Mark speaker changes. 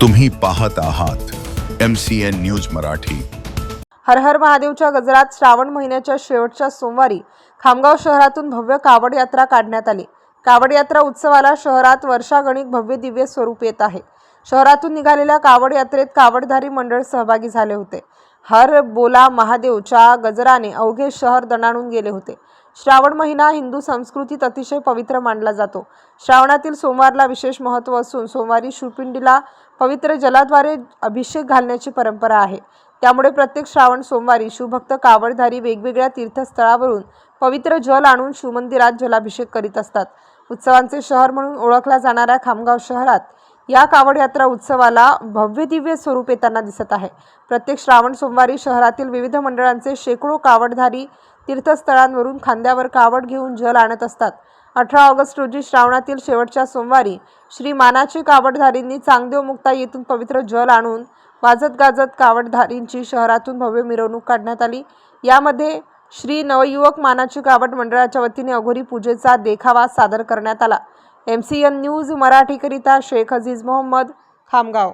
Speaker 1: तुम्ही पाहत आहात M C N news Marathi.
Speaker 2: हर हर महादेवच्या गजरात श्रावण महिन्याच्या शेवटच्या सोमवारी खामगाव शहरातून भव्य कावड यात्रा काढण्यात आली. कावड यात्रा उत्सवाला शहरात वर्षागणिक भव्य दिव्य स्वरूप येत आहे. शहरातून निघालेल्या कावड यात्रेत कावडधारी मंडळ सहभागी झाले होते. हर बोला महादेवच्या गजराने अवघे शहर दणाणून गेले होते. श्रावण महिना हिंदू संस्कृतीत अतिशय पवित्र मानला जातो. श्रावणातील सोमवारला विशेष महत्त्व असून सोमवारी शिवपिंडीला पवित्र जलाद्वारे अभिषेक घालण्याची परंपरा आहे. त्यामुळे प्रत्येक श्रावण सोमवारी शिवभक्त कावडधारी वेगवेगळ्या तीर्थस्थळावरून पवित्र जल आणून शिवमंदिरात जलाभिषेक करीत असतात. उत्सवांचे शहर म्हणून ओळखल्या जाणाऱ्या खामगाव शहरात या कावड यात्रा उत्सवाला भव्य दिव्य स्वरूप येताना दिसत आहे. प्रत्येक श्रावण सोमवारी शहरातील विविध मंडळांचे शेकडो कावडधारी तीर्थस्थळांवरून खांद्यावर कावड घेऊन जल आणत असतात. अठरा ऑगस्ट रोजी श्रावणातील शेवटच्या सोमवारी श्री मानाची कावडधारींनी चांगदेव मुक्ता येथून पवित्र जल आणून वाजत गाजत कावडधारींची शहरातून भव्य मिरवणूक काढण्यात आली. यामध्ये श्री नवयुवक मानाची कावड मंडळाच्या वतीने अघोरी पूजेचा देखावा सादर करण्यात आला. एम सी एन न्यूज मराठीकरिता शेख अझीज मोहम्मद खामगाव.